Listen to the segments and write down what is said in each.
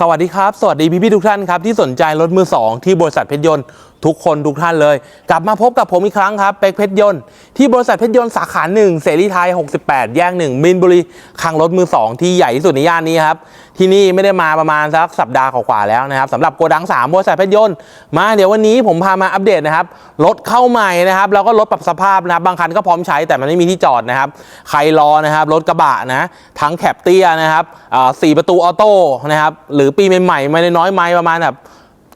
สวัสดีครับ สวัสดีพี่พี่ทุกท่านครับที่สนใจรถมือสองที่บริษัทเพชรยนต์ทุกคนทุกท่านเลย กลับมาพบกับผมอีกครั้งครับเป็กเพชรยนต์ที่บริษัทเพชรยนต์สาขาหนึ่งเสรีไทย 68 แยกหนึ่งมินบุรีคลังรถมือสองที่ใหญ่ที่สุดในย่านนี้ครับ ที่นี่ไม่ได้มาประมาณสักสัปดาห์กว่าแล้วนะครับสำหรับโกดัง3บริษัทเพชรยนต์มาเดี๋ยววันนี้ผมพามาอัปเดตนะครับรถเข้าใหม่นะครับแล้วก็รถปรับสภาพนะครับบางคันก็พร้อมใช้แต่มันไม่มีที่จอดนะครับใครรอนะครับรถกระบะนะทั้งแคปเตียนะครับสี่ประตูออโต้นะครับหรือปีใหม่ๆไม่ได้น้อยไม่ประมาณแบบ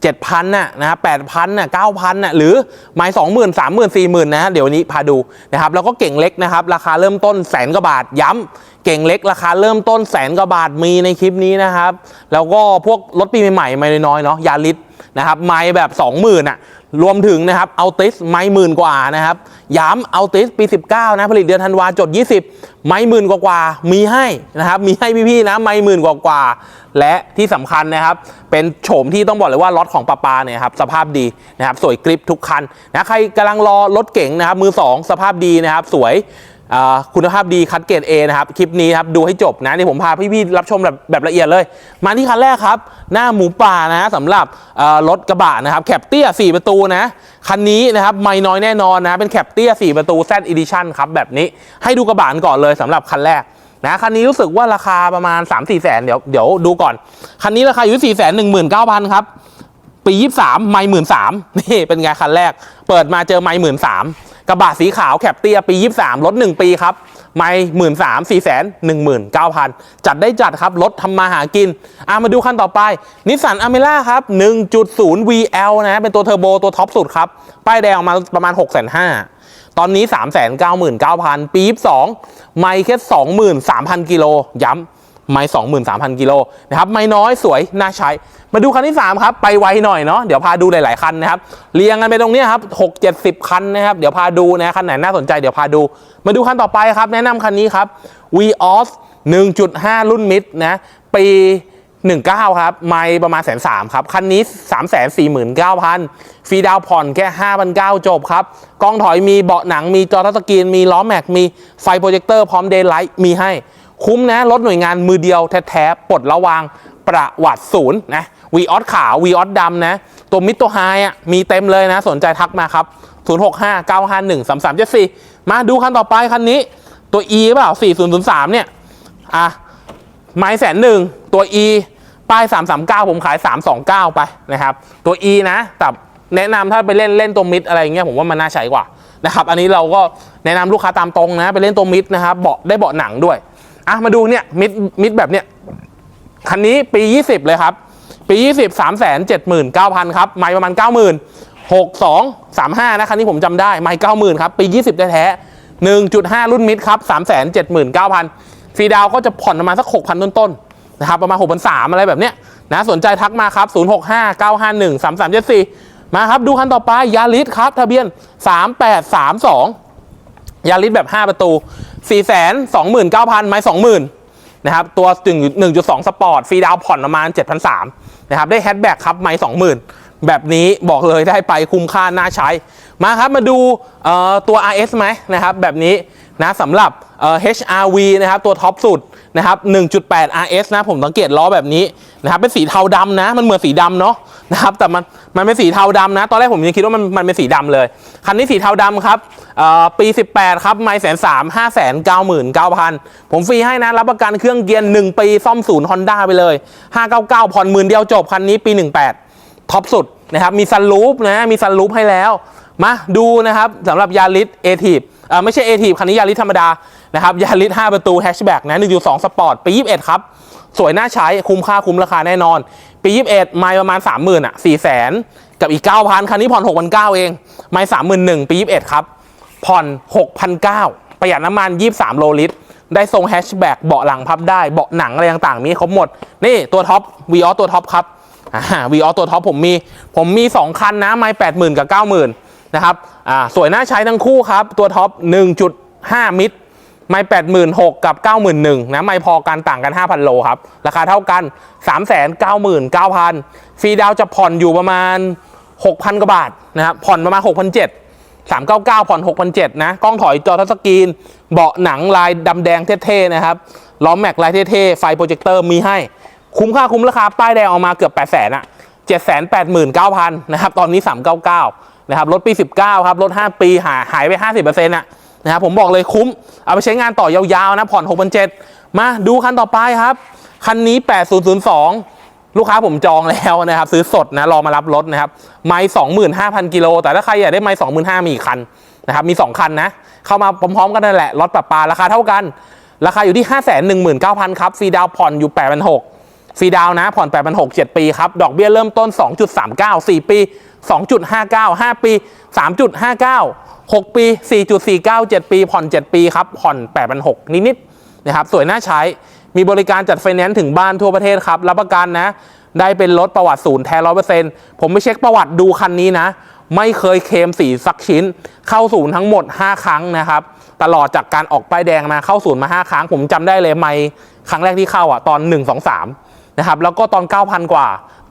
เจ็ดพันน่ะนะครับแปดพันน่ะเก้าพันน่ะหรือไม้สองหมื่นสามหมื่นสี่หมื่นนะ เดี๋ยววันนี้พาดูนะครับ แล้วก็เก่งเล็กนะครับ ราคาเริ่มต้นแสนกว่าบาทย้ำเก่งเล็กราคาเริ่มต้นแสนกว่าบาทมีในคลิปนี้นะครับ แล้วก็พวกรถปีใหม่ๆไม่น้อยเนาะยาลิส นะครับไม้แบบสองหมื่นอะรวมถึงนะครับเอาติสไม้หมื่นกว่านะครับย้ำเอาติสปี 19 นะผลิตเดือนธันวาจด 20 ไม้หมื่นกว่าๆมีให้นะครับมีให้พี่ๆนะไม้หมื่นกว่าๆและที่สำคัญนะครับเป็นโฉมที่ต้องบอกเลยว่าล็อตของปาปาเนี่ยครับสภาพดีนะครับสวยกริปทุกคันนะใครกำลังรอรถเก๋งนะครับมือ 2 สภาพดีนะครับสวย คุณภาพดีคัดเกรด A นะครับคลิปนี้ครับดูให้จบนะนี่ผมพาพี่ๆรับชมแบบแบบละเอียดเลย มาที่คันแรกครับ หน้าหมูป่านะสำหรับรถกระบะนะครับแคปเตี้ย 4 ประตูนะคันนี้นะครับไม่น้อยแน่นอนนะเป็นแคปเตี้ย 4 ประตู Z Edition ครับแบบนี้ให้ดูกระบะก่อนเลยสำหรับคันแรกนะคันนี้รู้สึกว่าราคาประมาณ 3 4แสนเดี๋ยวเดี๋ยวดูก่อน คันนี้ราคาอยู่4แสนหนึ่งหมื่นเก้าพันครับปี23ไม่หมื่นสามนี่เป็นไงคันแรก เปิดมาเจอไม่หมื่นสาม กระบะสีขาวแคปเตียปี 23ลด1ปีครับ ไม่หมื่นสามสี่แสนหนึ่งหมื่นเก้าพันจัดได้จัดครับ รถทำมาหากินอะมาดูคันต่อไปนิสสันอเมร่าครับ 1.0 VL นะ เป็นตัวเทอร์โบตัวท็อปสุดครับ ป้ายแดงออกมาประมาณ 6 5 0 0 0ตอนนี้ 3 9 9 0 0 0 ปี 22 ไม่แค่ 23,000 กิโล ย้ำ ไม่23,000กิโลนะครับไม่น้อยสวยน่าใช้ มาดูคันที่ 3 ครับ ไปไวหน่อยเนาะเดี๋ยวพาดูหลาย ๆ คันนะครับเรียงกันไปตรงนี้ครับ6 70คันนะครับเดี๋ยวพาดูนะคันไหนน่าสนใจเดี๋ยวพาดู มาดูคันต่อไปครับ แนะนำคันนี้ครับ Vios 1.5รุ่นมิดนะปี19ครับ ไม่ประมาณแสนสามครับ คันนี้ 3 4 9 0 0 0ฟรีดาวน์ผ่อนแค่ 5,900 จบครับ กล้องถอยมีเบาะหนังมีจอทัชสกรีน มีล้อแม็ก มีไฟโปรเจคเตอร์พร้อมเดย์ไลท์มีให้ คุ้มนะรถหน่วยงานมือเดียวแท้ๆปลดระวางประวัติศูนย์นะวีออสขาววีออสดำนะ ตัวมิดตัวไฮอะมีเต็มเลยนะ สนใจทักมาครับ 065 951 3374 มาดูคันต่อไปคันนี้ ตัว E เปล่า 4003 เนี่ย อะไม้แสนหนึ่งตัว E ป้าย 339 ผมขาย 329 ไปนะครับ ตัว E นะแต่แนะนำถ้าไปเล่นเล่นตัวมิดอะไรอย่างเงี้ยผมว่ามันน่าใช้กว่านะครับ อันนี้เราก็แนะนำลูกค้าตามตรงนะ ไปเล่นตัวมิดนะครับเบาะได้เบาะหนังด้วย อะมาดูเนี่ยมิดมิดแบบเนี้ยคันนี้ปี 20 เลยครับ ปี 20 3 7 9 0 0 0 ครับ ไม่ประมาณ 90,000 62 35 นะคันนี้ผมจำได้ ไม่ 90,000 ครับ ปี 20 แท้ๆ1.5 รุ่นมิดครับ 379,000ฟรีดาวน์ก็จะผ่อนประมาณสัก 6,000 ต้นๆนะครับ ประมาณ 6,300 อะไรแบบเนี้ยนะสนใจทักมาครับ 065 951 3374 มาครับ ดูคันต่อไปยาริสครับ ทะเบียน 3832 ยาริสแบบ 5 ประตู 429,000 ไม้20,000นะครับ ตัว 1.2 สปอร์ต ฟรีดาวผ่อนประมาณ 7,300นะครับ ได้แฮชแบ็กครับไม้20,000 แบบนี้บอกเลยได้ไปคุ้มค่าน่าใช้ มาครับ มาดูเอ่อตัว RS ไหมนะครับ แบบนี้นะสำหรับเอ่อ HRV นะครับ ตัวท็อปสุดนะครับ 1.8 RS นะ ผมสังเกตล้อแบบนี้นะครับ เป็นสีเทาดำนะ มันเหมือนสีดำเนาะ นะครับแต่มันมันเป็นสีเทาดำนะ ตอนแรกผมยังคิดว่ามันมันเป็นสีดำเลย คันนี้สีเทาดำครับเอ่อปี 18 ครับไม่แสนสามห้าแสนเก้าหมื่นเก้าพันผมฟรีให้นะ รับประกันเครื่องเกียร์1ปีซ่อมศูนย์ฮอนด้าไปเลย 599ผ่อนหมื่นเดียวจบ คันนี้ปี 18 ท็อปสุดนะครับ มีซันรูฟนะ มีซันรูฟให้แล้ว มาดูนะครับสำหรับยาริสเอทีฟอ่าไม่ใช่เอทีฟคันนี้ยาริสธรรมดานะครับยาริส5ประตูแฮชแบ็กนะ1.2สปอร์ตปี 21 ครับ สวยน่าใช้คุ้มค่าคุ้มราคาแน่นอน ปี 21 ไม่ประมาณ 30,000อะ4แสนกับอีก 9,000 คันนี้ผ่อน 6,900 เอง ไม่31,000 ปี 21 ครับ ผ่อน 6,900 ประหยัดน้ำมัน 23 โลลิตร ได้ทรงแฮชแบ็กเบาะหลังพับได้ เบาะหนังอะไรต่างๆ มีครบหมด นี่ตัวท็อปวีออตัวท็อปครับวีออตัวท็อปผมมี ผมมี 2 คันนะ ไม่80,000 กับ 90,000 นะครับอ่าสวยน่าใช้ทั้งคู่ครับ ตัวท็อป1.5 มิตร ไม่แปดหมื่นหกกับเก้าหมื่นหนึ่งนะไม่พอกันต่างกันห้าพันโลครับ ราคาเท่ากันสามแสนเก้าหมื่นเก้าพันฟรีดาวจะผ่อนอยู่ประมาณหกพันกว่าบาทนะครับผ่อนประมาณหกพันเจ็ดสามเก้าเก้าผ่อนหกพันเจ็ดนะกล้องถอยจอทัชสกรีน เบาะหนังลายดำแดงเท่ๆนะครับล้อมแม็กลายเท่ๆไฟโปรเจคเตอร์มีให้ คุ้มค่าคุ้มราคาป้ายแดงออกมาเกือบแปดแสนอะเจ็ดแสนแปดหมื่นเก้าพันนะครับตอนนี้สามเก้าเก้านะครับลดปีสิบเก้าครับลดห้าปีหายหายไปห้าสิบเปอร์เซ็นต์อะ นะครับผมบอกเลยคุ้ม เอาไปใช้งานต่อยาวๆนะผ่อน6 7 0 0มาดูคันต่อไปครับ คันนี้ 8002 ลูกค้าผมจองแล้วนะครับ ซื้อสดนะรอมารับรถนะครับ ไม่25,000 กิโล แต่ถ้าใครอยากได้ไม่25,000มีอีกคันนะครับมี 2 คันนะ เข้ามาพร้อมๆกันนั่นแหละรถปรับปลาราคาเท่ากัน ราคาอยู่ที่ 519,000 ครับฟรีดาวผ่อนอยู่ 8,600ฟรีดาวน์นะผ่อน8,600 7ปีครับดอกเบี้ยเริ่มต้น 2.39 4 ปี 2.59 5 ปี 3.59 6 ปี 4.49 7 ปี ผ่อน 7 ปีครับ ผ่อน8,600นิดๆนะครับ สวยน่าใช้ มีบริการจัดไฟแนนซ์ถึงบ้านทั่วประเทศครับ รับประกันนะ ได้เป็นรถประวัติศูนย์แท้ร้อยเปอร์เซ็นต์ผมไปเช็คประวัติดูคันนี้นะ ไม่เคยเคมสีสักชิ้น เข้าศูนย์ทั้งหมด 5 ครั้งนะครับ ตลอดจากการออกป้ายแดงมาเข้าศูนย์มา 5 ครั้ง ผมจำได้เลยไม่ครั้งแรกที่เข้าอะตอน 1 2 3นะครับ แล้วก็ตอน 9,000 กว่า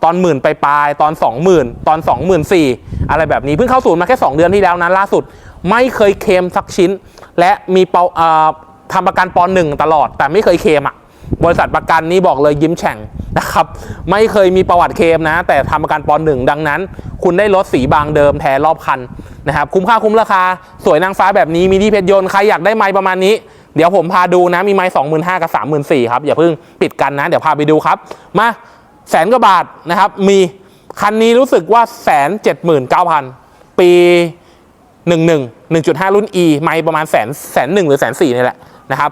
ตอนหมื่นไปปลายตอน 20,000 ตอน 24,000อะไรแบบนี้เพิ่งเข้าศูนย์มาแค่ 2 เดือนที่แล้วนะล่าสุด ไม่เคยเคมสักชิ้น และมีเปาเอ่อทำประกันปอนหนึ่งตลอด แต่ไม่เคยเคมอะบริษัทประกันนี่บอกเลยยิ้มแฉ่งนะครับไม่เคยมีประวัติเคมนะ แต่ทำประกันปอนหนึ่งดังนั้น คุณได้รถสีบางเดิมแท้รอบคันนะครับคุ้มค่าคุ้มราคา สวยนางฟ้าแบบนี้มีที่เพชรยนต์ใครอยากได้ไม้ประมาณนี้เดี๋ยวผมพาดูนะมีไม้สองหมื่นห้ากับสามหมื่นสี่ครับอย่าเพิ่งปิดกันนะ เดี๋ยวพาไปดูครับ มา แสนกว่าบาทนะครับ มีคันนี้รู้สึกว่าแสนเจ็ดหมื่นเก้าพันปีหนึ่งหนึ่งหนึ่งจุดห้ารุ่น E ไม่ประมาณแสนแสนหนึ่งหรือแสนสี่นี่แหละนะครับ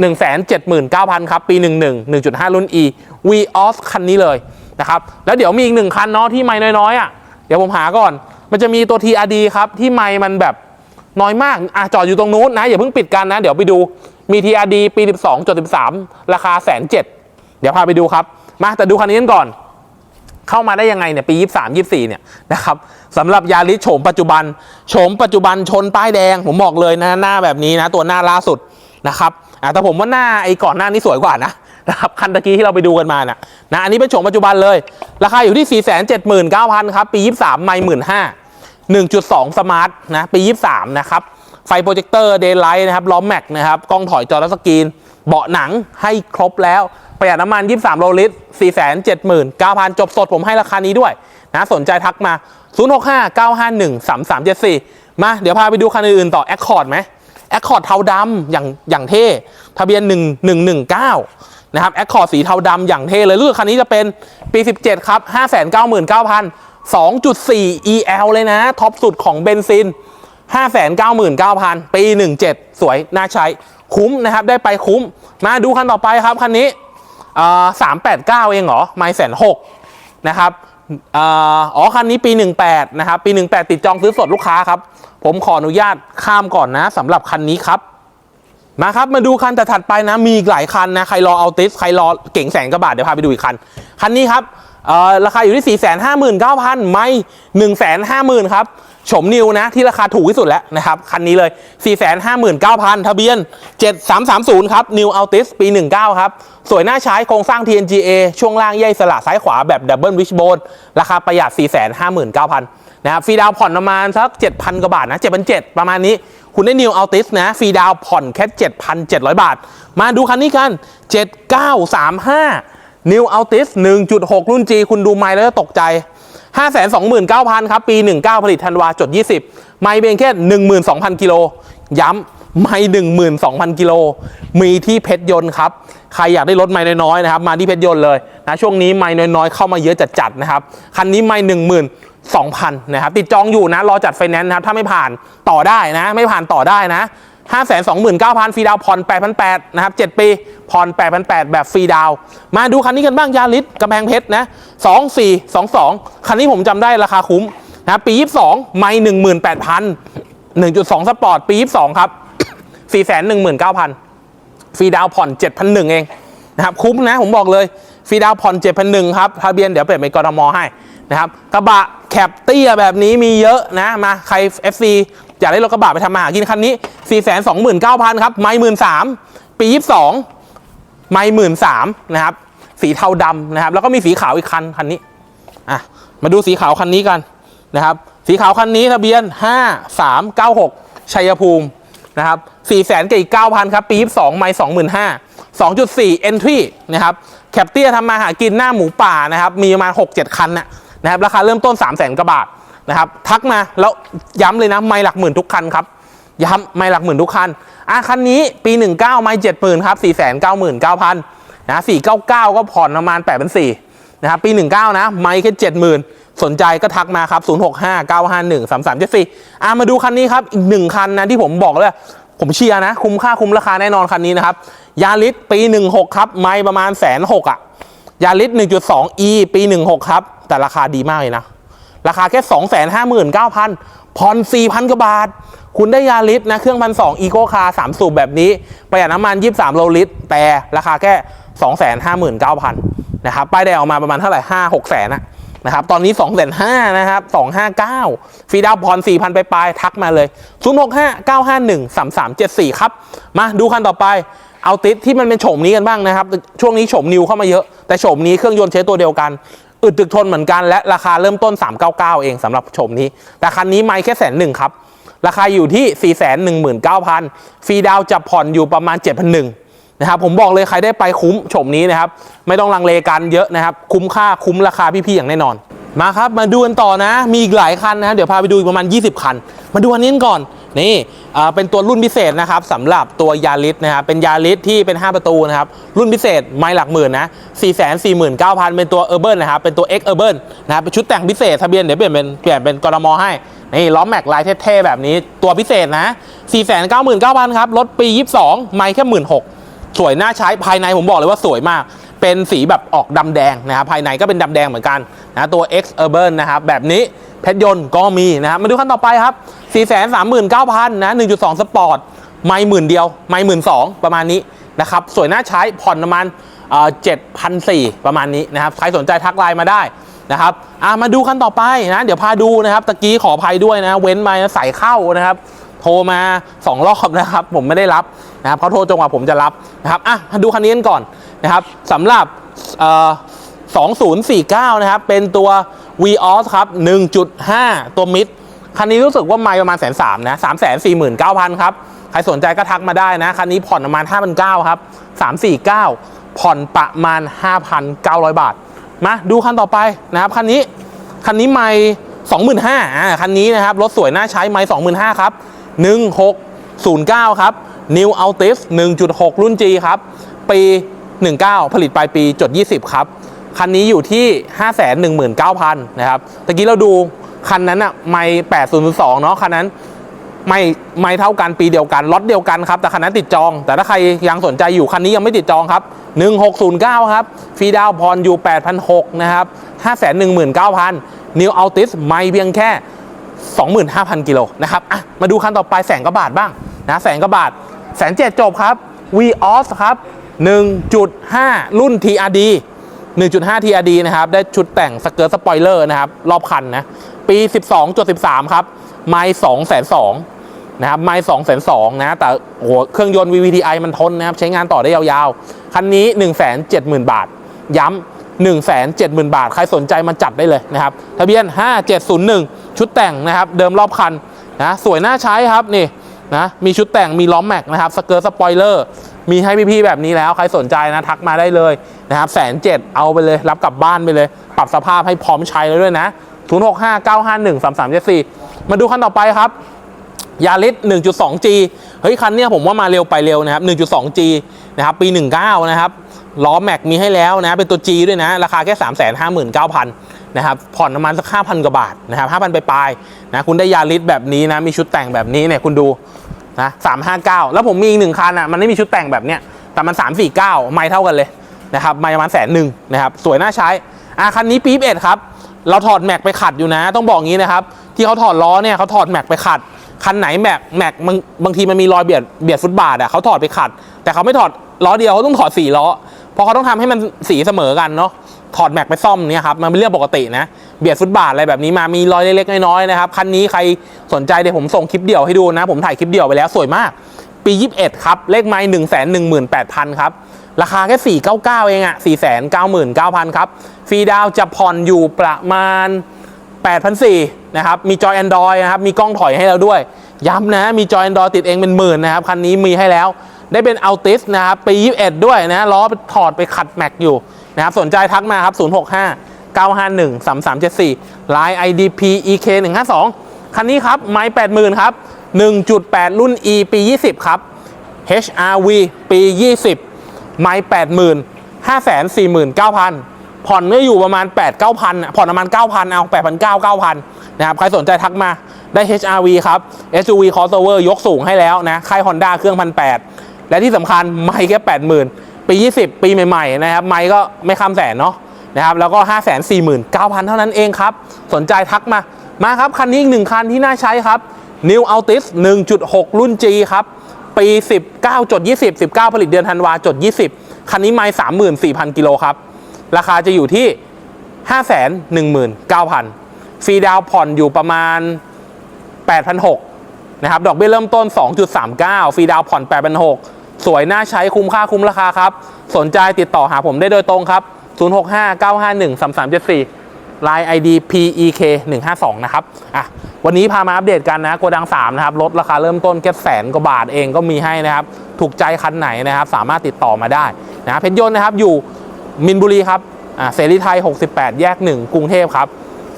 หนึ่งแสนเจ็ดหมื่นเก้าพันครับ ปีหนึ่งหนึ่งหนึ่งจุดห้ารุ่น E V off คันนี้เลยนะครับแล้วเดี๋ยวมีอีกหนึ่งคันเนาะที่ไม่น้อยๆอะเดี๋ยวผมหาก่อน มันจะมีตัว TRD ครับที่ไม่มันแบบน้อยมากอะจอดอยู่ตรงนู้นนะ อย่าเพิ่งปิดกันนะ เดี๋ยวไปดูมี TRD ปี 12จด13 ราคาแสนเจ็ดเดี๋ยวพาไปดูครับ มาแต่ดูคันนี้กันก่อน เข้ามาได้ยังไงเนี่ยปี 23 24เนี่ยนะครับสำหรับยาริสโฉมปัจจุบันโฉมปัจจุบันชนป้ายแดง ผมบอกเลยนะหน้าแบบนี้นะ ตัวหน้าล่าสุดนะครับอะแต่ผมว่าหน้าไอ้ก่อนหน้านี้สวยกว่านะนะครับคันตะกี้ที่เราไปดูกันมานะนะอันนี้เป็นโฉมปัจจุบันเลย ราคาอยู่ที่ 479,000ครับปี 23 ไม่15,000 1.2 สมาร์ทนะปี 23 นะครับไฟโปรเจคเตอร์เดย์ไลท์นะครับล้อมแม็กนะครับกล้องถอยจอทัสกรีน เบาะหนังให้ครบแล้ว ประหยัดน้ำมัน 23 โลลิตร 479,000 จบสดผมให้ราคานี้ด้วยนะสนใจทักมา 0659513374 มาเดี๋ยวพาไปดูคันอื่นๆต่อ Accord ไหม Accord เทาดำอย่างอย่างเท่ ทะเบียน 1119 นะครับ Accord สีเทาดำอย่างเท่เลยรุ่นคันนี้จะเป็นปี 17 ครับ 599,000 2.4 EL เลยนะ ท็อปสุดของเบนซิน 599,000 ปี 17 สวย น่าใช้ คุ้มนะครับ ได้ไปคุ้ม มาดูคันต่อไปครับ คันนี้ สามแปดเก้าเองเหรอไม่แสนหกนะครับอ๋อคันนี้ปี 18 นะครับ ปี 18 ติดจองซื้อสดลูกค้าครับ ผมขออนุญาตข้ามก่อนนะสำหรับคันนี้ครับมาครับ มาดูคันแต่ถัดไปนะ มีอีกหลายคันนะ ใครรอเอาติสใครรอเก่งแสนกว่าบาทเดี๋ยวพาไปดูอีกคัน คันนี้ครับอ่อราคาอยู่ที่ 459,000 ไม่ 150,000 ครับ โฉมนิวนะที่ราคาถูกที่สุดแล้วนะครับ คันนี้เลย 459,000 ทะเบียน 7330 ครับ New Altis ปี 19 ครับ สวยน่าใช้โครงสร้าง TNGA ช่วงล่างแยกสละซ้ายขวาแบบดับเบิลวิชโบนราคาประหยัด 459,000 นะครับฟรีดาวผ่อนประมาณสัก 7,000 กว่าบาทนะ 7,700 ประมาณนี้ คุณได้ New Altis นะฟรีดาวผ่อนแค่ 7,700 บาท มาดูคันนี้กัน 7935 New Altis 1.6 รุ่น G คุณดูไมล์แล้วจะตกใจ 529,000 ครับ ปี 19 ผลิตธันวาจด 20 ไมเพียงแค่12,000 กิโล ย้ำ ไม่12,000 กิโล มีที่เพชรยนต์ครับ ใครอยากได้รถไม่น้อยๆนะครับ มาที่เพชรยนต์เลยนะ ช่วงนี้ไม่น้อยๆ เข้ามาเยอะจัดๆนะครับ คันนี้ไม่12,000 นะครับ ติดจองอยู่นะ รอจัดไฟแนนซ์นะครับ ถ้าไม่ผ่านต่อได้นะ ไม่ผ่านต่อได้นะ 529,000ฟรีดาวผ่อน 8,800นะครับ 7 ปี ผ่อน 8,800 แบบฟรีดาว มาดูคันนี้กันบ้าง ยาริสกำแพงเพชรนะ 2422 คันนี้ผมจำได้ราคาคุ้มนะปี 22 ไม่ 18,000 1.2 สปอร์ต ปี 22 ครับ 419,000 ฟรีดาวผ่อน 7,100 เองนะครับ คุ้มนะ ผมบอกเลย ฟรีดาวผ่อน 7,100 ครับ ทะเบียนเดี๋ยวเปิดเป็นกรทมให้นะครับ กระบะแคปเตี้ยแบบนี้มีเยอะนะ มาใคร FC อยากได้รถกระบะไปทำมาหากินคันนี้ 429,000 ครับ ไม่13,000ปี 22 ไม่13,000นะครับ สีเทาดำนะครับ แล้วก็มีสีขาวอีกคันคันนี้ อะ มาดูสีขาวคันนี้กันนะครับ สีขาวคันนี้ทะเบียน 5396 ชัยภูมินะครับ4แสนกับอีก9,000 ครับ ปี 22 ไม่25,000 2.4 entry นะครับ แคปเตียทำมาหากินหน้าหมูป่านะครับ มีประมาณ 6-7 คันนะนะครับ ราคาเริ่มต้น 3 0 0 0 0 0กว่าบาท นะครับทักมาแล้วย้ำเลยนะไม่หลักหมื่นทุกคันครับย้ำไม่หลักหมื่นทุกคันอะคันนี้ปี 19 ไม่70,000ครับ499,000นะ499ก็ผ่อนประมาณ8 4 0 0นะครับปี 19 นะ ไม่แค่70,000สนใจก็ทักมาครับ 065 951 3374อะมาดูคันนี้ครับ อีกหนึ่งคันนะที่ผมบอกเลยผมเชียร์นะ คุ้มค่าคุ้มราคาแน่นอนคันนี้นะครับยาริสปี 16 ครับ ไม่ประมาณแสนหกอะยาริส1.2 e ปี 16 ครับ แต่ราคาดีมากเลยนะ ราคาแค่259,000ผ่อน4,000กว่าบาท คุณได้ยาริสนะ เครื่องพันสองอีโคคาร์สามสูบแบบนี้ ประหยัดน้ำมัน 23 โลลิตร แต่ราคาแค่ 259,000นะครับ ป้ายแดงออกมาประมาณเท่าไหร่ 5 6แสนนะนะครับ ตอนนี้2 5 0 0 0นะครับ 259 ฟรีดาวน์ผ่อน4,000 ไปปลายทักมาเลย 065 951 3374 ครับ มาดูคันต่อไปเอาติดที่มันเป็นโฉมนี้กันบ้างนะครับ ช่วงนี้โฉมนิวเข้ามาเยอะ แต่โฉมนี้เครื่องยนต์ใช้ตัวเดียวกัน อึดตึกทนเหมือนกันและราคาเริ่มต้น 399 เองสำหรับโฉมนี้ แต่คันนี้ไม่แค่แสนหนึ่งครับ ราคาอยู่ที่ 419,000 ฟรีดาวจะผ่อนอยู่ประมาณ 7,100นะครับผมบอกเลยใครได้ไปคุ้มโฉมนี้นะครับ ไม่ต้องลังเลกันเยอะนะครับ คุ้มค่าคุ้มราคาพี่ๆอย่างแน่นอน มาครับมาดูกันต่อนะ มีอีกหลายคันนะครับเดี๋ยวพาไปดูอีกประมาณ 20 คัน มาดูอันนี้ก่อน นี่เป็นตัวรุ่นพิเศษนะครับสำหรับตัวยาริสนะครับเป็นยาริสที่เป็น 5 ประตูนะครับรุ่นพิเศษไม่หลักหมื่นนะ449,000 เป็นตัวเออร์เบิร์นนะครับเป็นตัว X เออร์เบินะครับเป็นชุดแต่งพิเศษทะเบียนเดี๋ยวเปลี่ยนเป็นเปลี่ยนเป็นกรมให้นี่ล้อแม็กลายเท่ๆแบบนี้ตัวพิเศษนะ 499,000ครับรถปี 22 ไม่แค่16,000สวยน่าใช้ภายในผมบอกเลยว่าสวยมาก เป็นสีแบบออกดำแดงนะครับภายในก็เป็นดำแดงเหมือนกันนะตัว X Urban นะครับแบบนี้ เพชรยนต์ก็มีนะครับมาดูขั้นต่อไปครับ 439,000นะ1.2 สปอร์ต ไม่หมื่นเดียว ไม่หมื่นสองประมาณนี้นะครับสวยน่าใช้ผ่อนประมาณเจ็ดพันสี่ประมาณนี้นะครับใครสนใจทักไลน์มาได้นะครับอะมาดูขั้นต่อไปนะเดี๋ยวพาดูนะครับตะกี้ขออภัยด้วยนะเว้นมาใส่เข้านะครับโทรมา 2 รอบนะครับ ผมไม่ได้รับนะครับเขาโทรจนกว่าผมจะรับนะครับอะมาดูคันนี้กันก่อนนะครับสำหรับเอ่อ2049 นะครับ เป็นตัว v o s ครับ 1.5 ตัวมิดคันนี้รู้สึกว่าไม่ประมาณแสนสามนะสามแสนสี่หมื่นเก้าพันครับ ใครสนใจก็ทักมาได้นะ คันนี้ผ่อนประมาณห้าพันเก้าครับสามสี่เก้าผ่อนประมาณห้าพันเก้าร้อยบาท มาดูคันต่อไปนะครับคันนี้คันนี้ไม่สองหมื่นห้าอ่าคันนี้นะครับรถสวยน่าใช้ไม่สองหมื่นห้าครับหนึ่งหกศูนย์เก้าครับ New Altis 1.6 รุ่น G ครับ ปี 19 ผลิตปลายปีจด 20 ครับ คันนี้อยู่ที่ 519,000 นะครับตะกี้เราดูคันนั้นอะไม่8002 เนาะคันนั้นไม่ไม่เท่ากันปีเดียวกันล็อตเดียวกันครับ แต่คันนั้นติดจอง แต่ถ้าใครยังสนใจอยู่คันนี้ยังไม่ติดจองครับ 1609 ครับฟรีดาวพรอยู่ 8,600 นะครับ 519,000 New Altis ไม่เพียงแค่ 25,000 กิโลนะครับอะมาดูคันต่อไปแสนกว่าบาทบ้างนะแสนกว่าบาทแสนเจ็ดจบครับ v o s ครับ 1.5 รุ่น TRD 1.5 TRD นะครับ ได้ชุดแต่งสเกิร์ตสปอยเลอร์นะครับ รอบคันนะ ปี 12.13 ครับ ไม่2แสน2นะครับ ไม่2แสน2นะ แต่โอ้โหเครื่องยนต์ VVTi มันทนนะครับ ใช้งานต่อได้ยาวๆ คันนี้ 170,000 บาท ย้ำ170,000 บาท ใครสนใจมาจัดได้เลยนะครับ ทะเบียน 5701 ชุดแต่งนะครับ เดิมรอบคันนะ สวยน่าใช้ครับนี่นะ มีชุดแต่ง มีล้อมแม็กนะครับ สเกิร์ตสปอยเลอร์ มีให้พี่ๆแบบนี้แล้วใครสนใจนะทักมาได้เลยนะครับแสนเจ็ดเอาไปเลย รับกลับบ้านไปเลย ปรับสภาพให้พร้อมใช้แล้วด้วยนะ 0 6 5 9 5 1 3 3 7 4 มาดูคันต่อไปครับยาริส 1.2G เฮ้ยคันเนี้ยผมว่ามาเร็วไปเร็วนะครับ 1.2G นะครับปี 19 นะครับล้อแม็กมีให้แล้วนะ เป็นตัว G ด้วยนะ ราคาแค่ 359,000 นะครับ ผ่อนประมาณสัก 5,000 กว่าบาทนะครับ 5,000 ไปปลายนะ คุณได้ยาริสแบบนี้นะ มีชุดแต่งแบบนี้เนี่ย คุณดู นะ359แล้วผมมีอีกหนึ่งคันอะมันไม่มีชุดแต่งแบบเนี้ยแต่มัน349ไม่เท่ากันเลยนะครับไม่ประมาณแสนหนึ่งนะครับสวยน่าใช้อะคันนี้ปี๊บเอ็ดครับเราถอดแม็กไปขัดอยู่นะ ต้องบอกงี้นะครับที่เขาถอดล้อเนี่ยเขาถอดแม็กไปขัดคันไหนแม็กแม็กบางบางทีมันมีรอยเบียดเบียดฟุตบาทอะเขาถอดไปขัด แต่เขาไม่ถอดล้อเดียวเขาต้องถอดสี่ล้อเพราะเขาต้องทำให้มันสีเสมอกันเนาะ ถอดแม็กไปซ่อมเนี่ยครับมันเป็นเรื่องปกตินะเบียดฟุตบาทอะไรแบบนี้มามีรอยเล็กๆน้อยๆนะครับคันนี้ใครสนใจเดี๋ยวผมส่งคลิปเดี่ยวให้ดูนะ ผมถ่ายคลิปเดี่ยวไปแล้วสวยมาก ปี 21 ครับ เลขไม้1 1 8 0 0 0 ครับ ราคาแค่ 499 เองอะ499,000 ครับ ฟรีดาวจะผ่อนอยู่ประมาณ 8,400นะครับมีจอย Android นะครับมีกล้องถอยให้เราด้วย ย้ำนะมีจอย Android ติดเองเป็นหมื่นนะครับคันนี้มีให้แล้วได้เป็นอัลติสนะครับปี 21 ด้วยนะล้อถอดไปขัดแม็กอยู่ นะครับสนใจทักมาครับ 065 951 3374 Line IDP EK 152คันนี้ครับ ไม้80,000 ครับ 1.8 รุ่น E ปี 20 ครับ HRV ปี 20 ไม้80,000 549,000 ผ่อนก็อยู่ประมาณ 8 9,000อะผ่อนประมาณ 9,000 เอา 8,900 9,000 นะครับ ใครสนใจทักมาได้ HRV ครับ SUV crossover ยกสูงให้แล้วนะ ค่าย Honda เครื่อง 1,800 และที่สำคัญ ไม่แค่ 80,000 ปี 20 ปีใหม่ๆนะครับ ไม่ก็ไม่ข้าแสนเนาะนะครับ แล้วก็ 549,000 เท่านั้นเองครับ สนใจทักมา มาครับ คันนี้อีกหนึ่งคันที่น่าใช้ครับ New Altis 1.6 รุ่น G ครับ ปี 19จด20 19 ผลิตเดือนธันวาจด20 คันนี้ไม่34,000 กิโลครับ ราคาจะอยู่ที่ 519,000ฟรีดาวผ่อนอยู่ประมาณ 8,600นะครับ ดอกเบี้ยเริ่มต้น 2.39ฟรีดาวผ่อน 8,600 สวยน่าใช้คุ้มค่าคุ้มราคาครับ สนใจติดต่อหาผมได้โดยตรงครับ 065-951-3374 Line ID PEK 152นะครับอะวันนี้พามาอัปเดตกันนะโกดัง 3 นะครับลดราคาเริ่มต้นแค่แสนกว่าบาทเองก็มีให้นะครับ ถูกใจคันไหนนะครับ สามารถติดต่อมาได้นะเพชรยนต์นะครับอยู่มินบุรีครับอ่าเสรีไทย 68 แยก 1 กรุงเทพครับ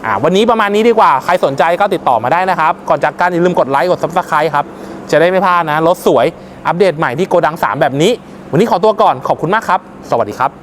อ่าวันนี้ประมาณนี้ดีกว่าใครสนใจก็ติดต่อมาได้นะครับ ก่อนจากกันอย่าลืมกดไลค์กด subscribe ครับจะได้ไม่พลาดนะรถสวย อัปเดตใหม่ที่โกดัง 3 แบบนี้ วันนี้ขอตัวก่อนขอบคุณมากครับ สวัสดีครับ